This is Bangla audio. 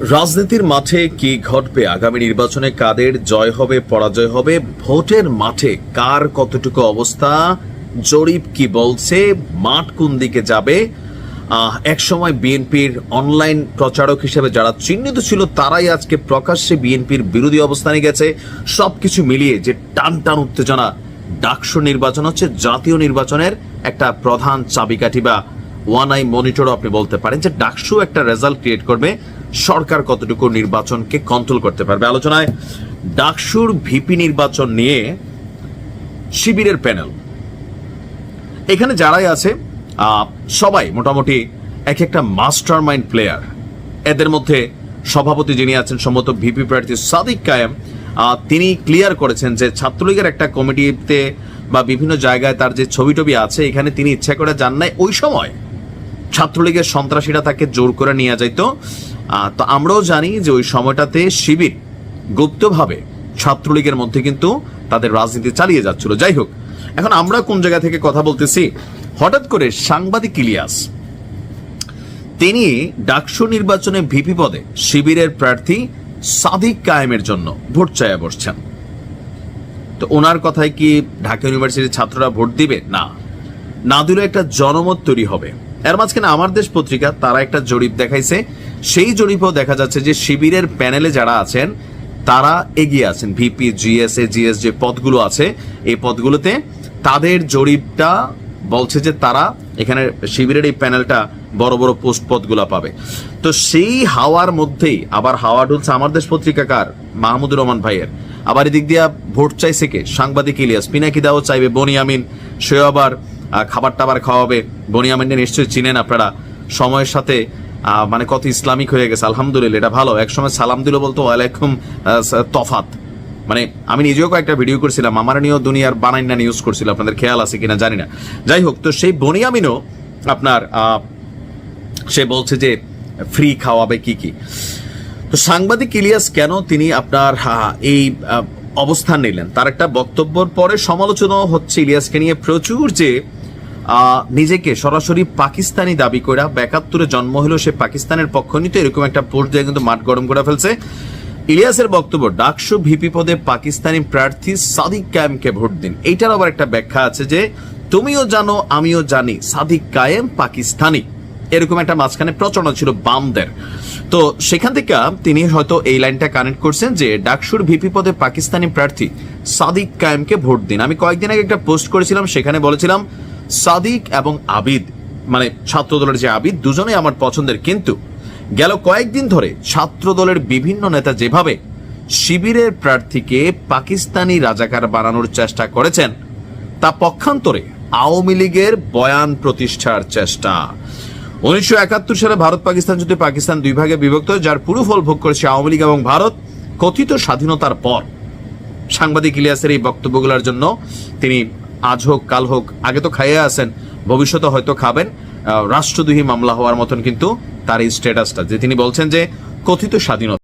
রাজনীতির মাঠে কি ঘটবে? আগামী নির্বাচনে কাদের জয় হবে, পরাজয় হবে? ভোটের মাঠে কার কতটুকু অবস্থা? জরিপ কি বলছে? মাঠ কোন দিকে যাবে? একসময় বিএনপির অনলাইন প্রচারক হিসেবে যারা চিহ্নিত ছিল, তারাই আজকে প্রকাশ্যে বিএনপির বিরোধী অবস্থানে গেছে। সবকিছু মিলিয়ে যে টান টান উত্তেজনা ডাকসু নির্বাচন হচ্ছে জাতীয় নির্বাচনের একটা প্রধান চাবিকাঠি বা ওয়ান আই মনিটরও আপনি বলতে পারেন যে ডাকসু একটা রেজাল্ট ক্রিয়েট করবে। সরকার কতটুকু নির্বাচনকে কন্ট্রোল করতে পারবে? আলোচনায় ডাকসুর ভিপি নির্বাচন নিয়ে শিবিরের প্যানেল এখানে যারাই আছে সবাই মোটামুটি এক একটা মাস্টার মাইন্ড প্লেয়ার এদের মধ্যে সভাপতি যিনি আছেন, সম্ভবত ভিপি প্রার্থী সাদিক কায়েম তিনি ক্লিয়ার করেছেন যে ছাত্রলীগের একটা কমিটিতে বা বিভিন্ন জায়গায় তার যে ছবি টবি আছে, এখানে তিনি ইচ্ছা করে যান নাই। ওই সময় ছাত্রলীগের সন্ত্রাসীরা তাকে জোর করে নিয়ে যাইতো। তো আমরাও জানি যে ওই সময়টাতে শিবির গুপ্তভাবে ছাত্রলীগের মধ্যে কিন্তু তাদের রাজনীতি চালিয়ে যাচ্ছিল। যাই হোক, এখন আমরা কোন জায়গা থেকে কথা বলতেছি? হঠাৎ করে সাংবাদিক ইলিয়াস, তিনি ডাকসু নির্বাচনে ভিপি পদে শিবিরের প্রার্থী সাদিক কায়েমের জন্য ভোট চাইয়া বসছেন। তো ওনার কথায় কি ঢাকা ইউনিভার্সিটির ছাত্ররা ভোট দিবে? না। না দিলে একটা জনমত তৈরি হবে। এর মাঝখানে আমার দেশ পত্রিকা তারা একটা জরিপ দেখাইছে। সেই জরিপেও দেখা যাচ্ছে যে শিবিরের প্যানেলে যারা আছেন তারা এগিয়ে আছেন। ভিপি জিএস এ জিএস যে পদগুলো আছে এই পদগুলোতে তাদের জরিপটা বলছে যে তারা এখানে শিবিরের এই প্যানেলটা বড় বড় পোস্ট পদগুলো পাবে। তো সেই হাওয়ার মধ্যেই আবার হাওয়া ঢুলছে আমার দেশ পত্রিকাকার মাহমুদুর রহমান ভাইয়ের। আবার এদিক দিয়া ভোট চাইছে কে? সাংবাদিক ইলিয়াস। পিনাকি দাও চাইবে বনিয়ামিন সেও আবার আহ, খাবার টাবার খাওয়াবে। বনিয়ামিনকে নিশ্চয়ই চিনেন আপনারা। সময়ের সাথে মানে কত ইসলামিক হয়ে গেছে, আলহামদুলিল্লাহ, এটা ভালো। একসময় সালাম দিল বলতো, ওয়ালাইকুম তফাত। মানে আমি নিজেও কয়েকটা ভিডিও করছিলাম, আমার নিয়েও দুনিয়ার বানাইনা নিউজ করছিল, আপনাদের খেয়াল আছে কিনা জানি না। যাই হোক, তো সেই বনিয়ামিনও আপনার সে বলছে যে ফ্রি খাওয়াবে কি কি। তো সাংবাদিক ইলিয়াস, কেন তিনি আপনার এই অবস্থান নিলেন? তার একটা বক্তব্যর পরে সমালোচনাও হচ্ছে ইলিয়াসকে নিয়ে প্রচুর যে নিজেকে সরাসরি পাকিস্তানি দাবি করা একাত্তরে জন্ম হলো সে পাকিস্তানের পক্ষ নিতে এরকম একটা পোস্ট দিয়ে কিন্তু মাঠ গরম করে ফেলছে। ইলিয়াসের বক্তব্য, ডাকসু ভিপি পদে পাকিস্তানি প্রার্থী সাদিক কায়েমকে ভোট দিন। এইটার আবার একটা ব্যাখ্যা আছে যে, তুমিও জানো, আমিও জানি, সাদিক কায়েম পাকিস্তানি। এরকম একটা মাঝখানে প্রচলন ছিল বামদের। তো সেখান থেকে তিনি হয়তো এই লাইনটা কানেক্ট করছেন যে, ডাকসুর ভিপি পদে পাকিস্তানি প্রার্থী সাদিক কায়েমকে ভোট দিন। আমি কয়েকদিন আগে একটা পোস্ট করেছিলাম, সেখানে বলেছিলাম সাদিক এবং আবিদ মানে ছাত্র দলের যে আবিদ, দুজনেই আমার পছন্দের। কিন্তু গেল কয়েকদিন ধরে ছাত্র দলের বিভিন্ন নেতা যেভাবে শিবিরের প্রার্থীকে পাকিস্তানি রাজাকার বানানোর চেষ্টা করেছেন, তা পক্ষান্তরে আওয়ামী লীগের বয়ান প্রতিষ্ঠার চেষ্টা। উনিশশো একাত্তর সালে ভারত পাকিস্তান যুদ্ধে পাকিস্তান দুই ভাগে বিভক্ত যার পুরো ফল ভোগ করেছে আওয়ামী লীগ এবং ভারত। কথিত স্বাধীনতার পর সাংবাদিক ইলিয়াসের এই বক্তব্যগুলোর জন্য তিনি আজ হোক, কাল হোক, আগে তো খাইয়ে আছেন ভবিষ্যতে হয়তো খাবেন। রাষ্ট্রদ্রোহী মামলা হওয়ার মতন কিন্তু তার এই স্ট্যাটাসটা যে তিনি বলছেন যে কথিত স্বাধীনতা।